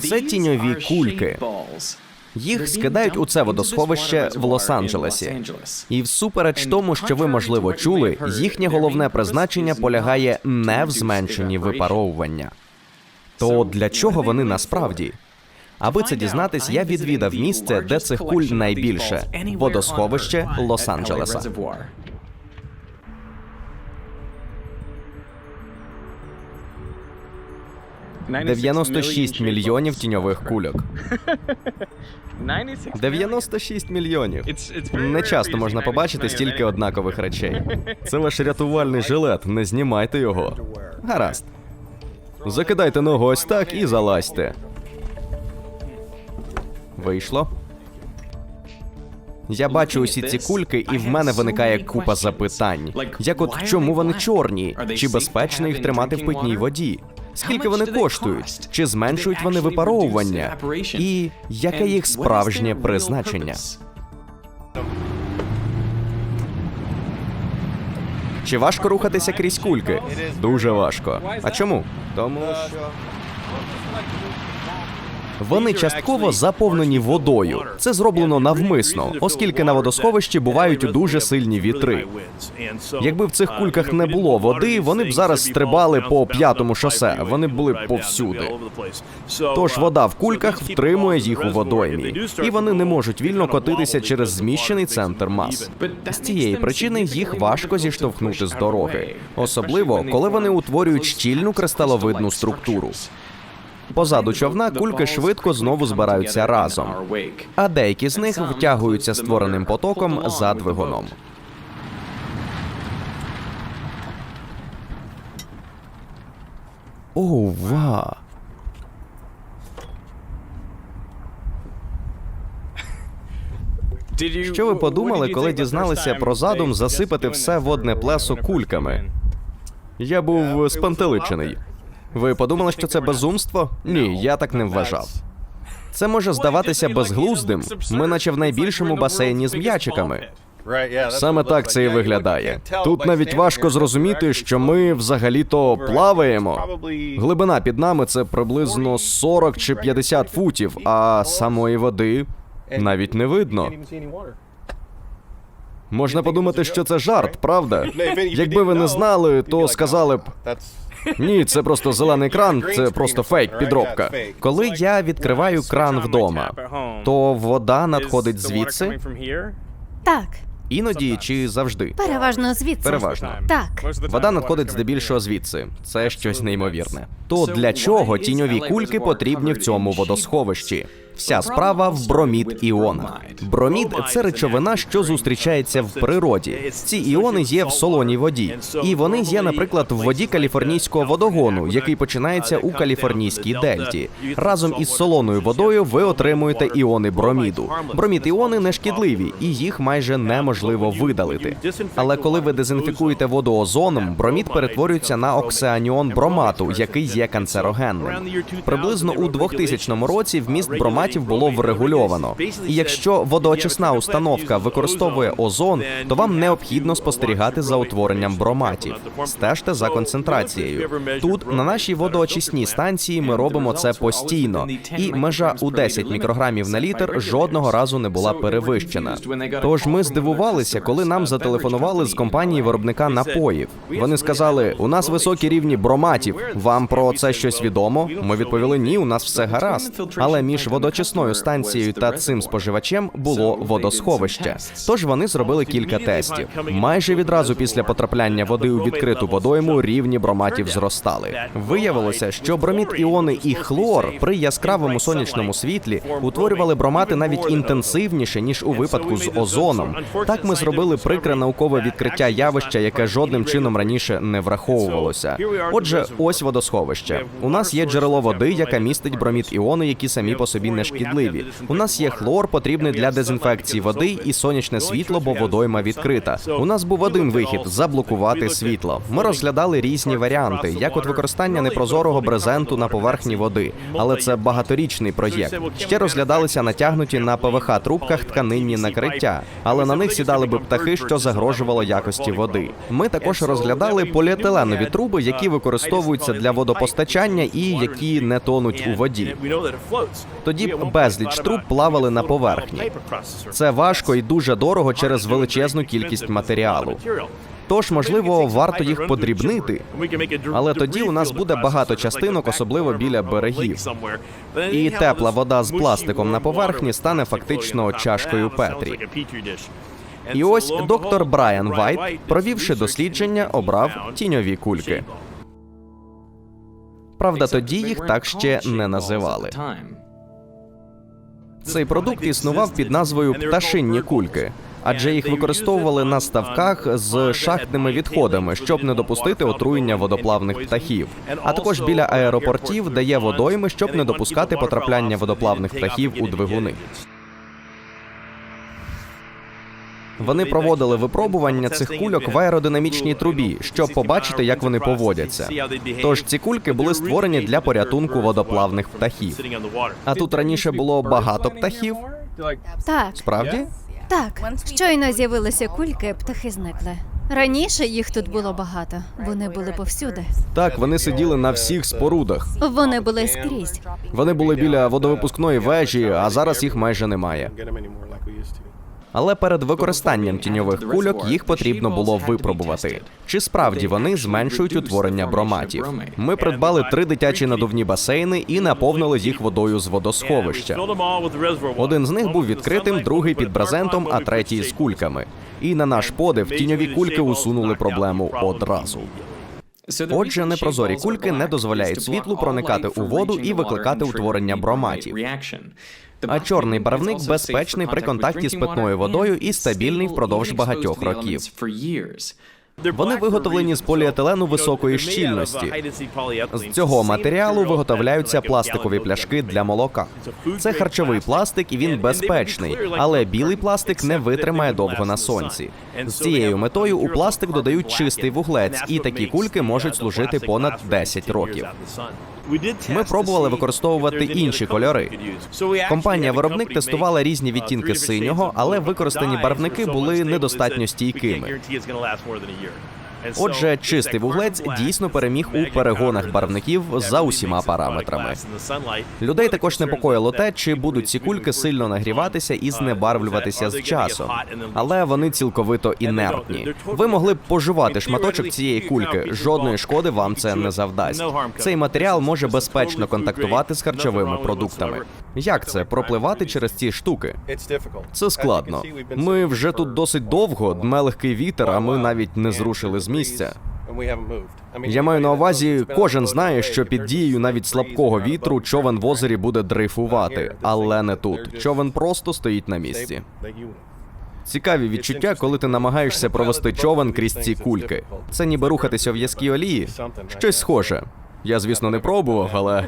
Це тіньові кульки. Їх скидають у це водосховище в Лос-Анджелесі. І всупереч тому, що ви можливо чули, їхнє головне призначення полягає не в зменшенні випаровування. То для чого вони насправді? Аби це дізнатись, я відвідав місце, де цих куль найбільше водосховище Лос-Анджелеса. 96 мільйонів тіньових кульок. 96 мільйонів. Не часто можна побачити стільки однакових речей. Це ваш рятувальний жилет, не знімайте його. Гаразд. Закидайте ногу ось так і залазьте. Вийшло. Я бачу усі ці кульки, і в мене виникає купа запитань. Як от чому вони чорні? Чи безпечно їх тримати в питній воді? Скільки вони коштують? Чи зменшують вони випаровування? І яке їх справжнє призначення? Чи важко рухатися крізь кульки? Дуже важко. А чому? Тому що. Вони частково заповнені водою. Це зроблено навмисно, оскільки на водосховищі бувають дуже сильні вітри. Якби в цих кульках не було води, вони б зараз стрибали по п'ятому шосе. Вони б були повсюди. Тож вода в кульках втримує їх у водоймі, і вони не можуть вільно котитися через зміщений центр мас. З цієї причини їх важко зіштовхнути з дороги, особливо коли вони утворюють щільну кристаловидну структуру. Позаду човна кульки швидко знову збираються разом, а деякі з них втягуються створеним потоком за двигуном. Ова! Що ви подумали, коли дізналися про задум засипати все водне плесо кульками? Я був спантеличений. Ви подумали, що це безумство? Ні, я так не вважав. Це може здаватися безглуздим. Ми наче в найбільшому басейні з м'ячиками. Саме так це і виглядає. Тут навіть важко зрозуміти, що ми взагалі-то плаваємо. Глибина під нами це приблизно 40 чи 50 футів, а самої води навіть не видно. Можна подумати, що це жарт, правда? Якби ви не знали, то сказали б. Ні, це просто зелений кран, це просто фейк, підробка. Коли я відкриваю кран вдома, то вода надходить звідси, Так, іноді чи завжди. переважно звідси. Переважно. Так. Вода надходить здебільшого звідси. Це щось неймовірне. То для чого тіньові кульки потрібні в цьому водосховищі? Вся справа в бромід іонах. Бромід це речовина, що зустрічається в природі. Ці іони є в солоній воді, і вони є, наприклад, в воді каліфорнійського водогону, який починається у каліфорнійській дельті. Разом із солоною водою ви отримуєте іони броміду. Бромід іони не шкідливі, і їх майже неможливо видалити. Але коли ви дезінфікуєте воду озоном, бромід перетворюється на оксеаніон бромату, який є канцерогенним. Приблизно у 2000 році вміст броматів було врегульовано. І якщо водоочисна установка використовує озон, то вам необхідно спостерігати за утворенням броматів. Стежте за концентрацією. Тут на нашій водоочисній станції ми робимо це постійно, і межа у 10 мікрограмів на літр жодного разу не була перевищена. Тож ми здивувалися, коли нам зателефонували з компанії виробника напоїв. Вони сказали: у нас високі рівні броматів. Вам про це щось відомо? Ми відповіли: ні, у нас все гаразд. Але між водочисною станцією та цим споживачем було водосховище. Тож вони зробили кілька тестів. Майже відразу після потрапляння води у відкриту водойму рівні броматів зростали. Виявилося, що бромід іони і хлор при яскравому сонячному світлі утворювали бромати навіть інтенсивніше ніж у випадку з озоном. Так ми зробили прикре наукове відкриття явища, яке жодним чином раніше не враховувалося. Отже, ось водосховище. У нас є джерело води, яка містить бромід іони, які самі по собі не шкідливі. У нас є хлор, потрібний для дезінфекції води, і сонячне світло, бо водойма відкрита. У нас був один вихід заблокувати світло. Ми розглядали різні варіанти, як от використання непрозорого брезенту на поверхні води, але це багаторічний проєкт. Ще розглядалися натягнуті на ПВХ трубках тканинні накриття, але на них сідали би птахи, що загрожувало якості води. Ми також розглядали поліетиленові труби, які використовуються для водопостачання і які не тонуть у воді. Тоді безліч труб плавали на поверхні. Це важко і дуже дорого через величезну кількість матеріалу. Тож, можливо, варто їх подрібнити, але тоді у нас буде багато частинок, особливо біля берегів. І тепла вода з пластиком на поверхні стане фактично чашкою Петрі. І ось доктор Брайан Вайт, провівши дослідження, обрав тіньові кульки. Правда, тоді їх так ще не називали. Цей продукт існував під назвою пташинні кульки, адже їх використовували на ставках з шахтними відходами, щоб не допустити отруєння водоплавних птахів, а також біля аеропортів, де є водойми, щоб не допускати потрапляння водоплавних птахів у двигуни. Вони проводили випробування цих кульок в аеродинамічній трубі, щоб побачити, як вони поводяться. Тож ці кульки були створені для порятунку водоплавних птахів. А тут раніше було багато птахів. Так, Справді? так. Щойно з'явилися кульки, птахи зникли. Раніше їх тут було багато. Вони були повсюди. Так, вони сиділи на всіх спорудах. Вони були скрізь. Вони були біля водовипускної вежі, а зараз їх майже немає. Але перед використанням тіньових кульок їх потрібно було випробувати. Чи справді вони зменшують утворення броматів? Ми придбали три дитячі надувні басейни і наповнили їх водою з водосховища. Один з них був відкритим, другий під брезентом, а третій з кульками. І на наш подив тіньові кульки усунули проблему одразу. Отже, непрозорі кульки не дозволяють світлу проникати у воду і викликати утворення броматів. А чорний барвник безпечний при контакті з питною водою і стабільний впродовж багатьох років. Вони виготовлені з поліетилену високої щільності. З цього матеріалу виготовляються пластикові пляшки для молока. Це харчовий пластик, і він безпечний, але білий пластик не витримає довго на сонці. З цією метою у пластик додають чистий вуглець, і такі кульки можуть служити понад 10 років. Ми пробували використовувати інші кольори. Компанія-виробник тестувала різні відтінки синього, але використані барвники були недостатньо стійкими. Отже, чистий вуглець дійсно переміг у перегонах барвників за усіма параметрами. Людей також непокоїло те, чи будуть ці кульки сильно нагріватися і знебарвлюватися з часом, але вони цілковито інертні. Ви могли б пожувати шматочок цієї кульки. Жодної шкоди вам це не завдасть. Цей матеріал може безпечно контактувати з харчовими продуктами. Як це пропливати через ці штуки? Це складно. Ми вже тут досить довго, дме легкий вітер, а ми навіть не зрушили з місця. Я маю на увазі, кожен знає, що під дією навіть слабкого вітру човен в озері буде дрейфувати, але не тут. Човен просто стоїть на місці. Цікаві відчуття, коли ти намагаєшся провести човен крізь ці кульки. Це ніби рухатися в в'язкій олії. Щось схоже. Я, звісно, не пробував, але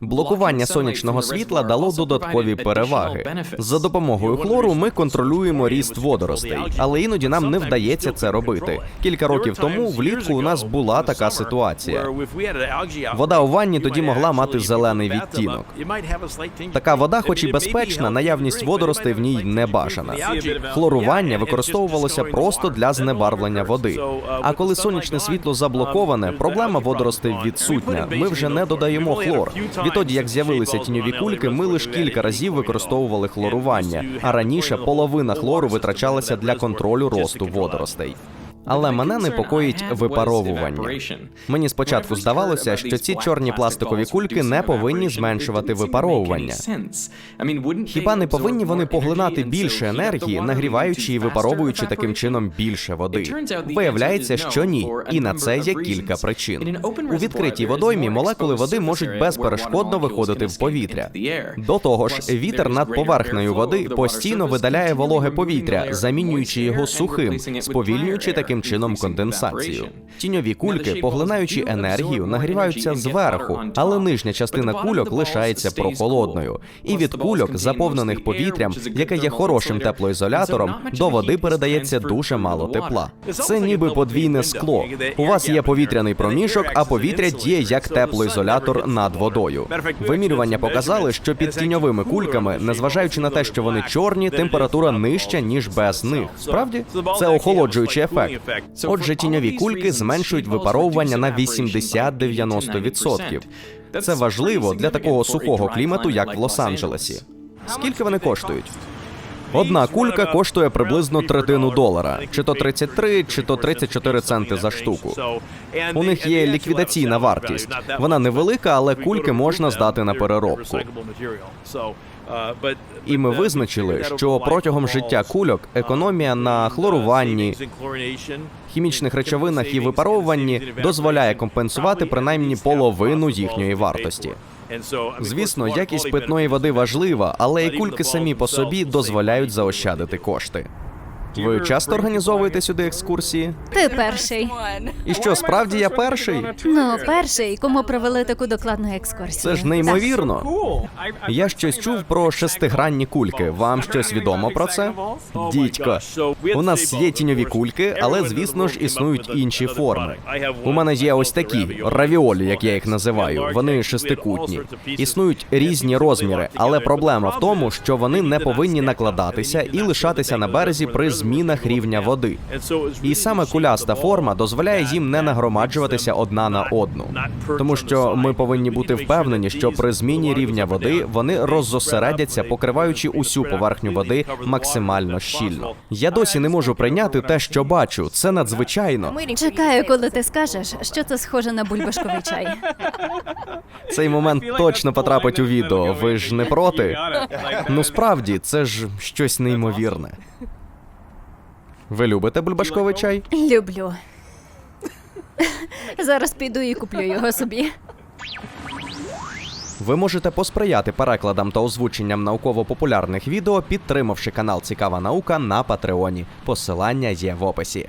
Блокування сонячного світла дало додаткові переваги. За допомогою хлору ми контролюємо ріст водоростей, але іноді нам не вдається це робити. Кілька років тому влітку у нас була така ситуація. Вода у ванні тоді могла мати зелений відтінок. Така вода, хоч і безпечна, наявність водоростей в ній не бажана. Хлорування використовувалося просто для знебарвлення води. А коли сонячне світло заблоковане, проблема водоростей відсутня. Ми вже не додаємо хлор. Відтоді, як з'явилися тіньові кульки, ми лише кілька разів використовували хлорування, а раніше половина хлору витрачалася для контролю росту водоростей. Але мене непокоїть випаровування. Мені спочатку здавалося, що ці чорні пластикові кульки не повинні зменшувати випаровування. Хіба не повинні вони поглинати більше енергії, нагріваючи і випаровуючи таким чином більше води? Виявляється, що ні, і на це є кілька причин. У відкритій водоймі молекули води можуть безперешкодно виходити в повітря. До того ж, вітер над поверхнею води постійно видаляє вологе повітря, замінюючи його сухим, сповільнюючи таким таким чином конденсацію. Тіньові кульки, поглинаючи енергію, нагріваються зверху, але нижня частина кульок лишається прохолодною. І від кульок, заповнених повітрям, яке є хорошим теплоізолятором, до води передається дуже мало тепла. Це ніби подвійне скло. У вас є повітряний проміжок, а повітря діє як теплоізолятор над водою. Вимірювання показали, що під тіньовими кульками, незважаючи на те, що вони чорні, температура нижча ніж без них. Справді це охолоджуючий ефект. Отже, тіньові кульки зменшують випаровування на 80-90%. Це важливо для такого сухого клімату, як в Лос-Анджелесі. Скільки вони коштують? Одна кулька коштує приблизно третину долара, чи то 33, чи то 34 центи за штуку. У них є ліквідаційна вартість. Вона невелика, але кульки можна здати на переробку. І ми визначили, що протягом життя кульок економія на хлоруванні, хімічних речовинах і випаровуванні дозволяє компенсувати принаймні половину їхньої вартості. Звісно, якість питної води важлива, але і кульки самі по собі дозволяють заощадити кошти. Ви часто організовуєте сюди екскурсії? Ти перший. І що справді я перший? Ну, перший, кому провели таку докладну екскурсію. Це ж неймовірно. Я щось чув про шестигранні кульки. Вам щось відомо про це? Дідько, у нас є тіньові кульки, але звісно ж існують інші форми. У мене є ось такі равіолі, як я їх називаю. Вони шестикутні. Існують різні розміри, але проблема в тому, що вони не повинні накладатися і лишатися на березі при змінах рівня води. І саме куляста форма дозволяє їм не нагромаджуватися одна на одну, тому що ми повинні бути впевнені, що при зміні рівня води вони роззосередяться, покриваючи усю поверхню води максимально щільно. Я досі не можу прийняти те, що бачу. Це надзвичайно. Чекаю, коли ти скажеш, що це схоже на бульбашковий чай. Цей момент точно потрапить у відео. Ви ж не проти? Ну справді, це ж щось неймовірне. Ви любите бульбашковий чай? Люблю. Зараз піду і куплю його собі. Ви можете посприяти перекладам та озвученням науково-популярних відео, підтримавши канал Цікава наука на Патреоні. Посилання є в описі.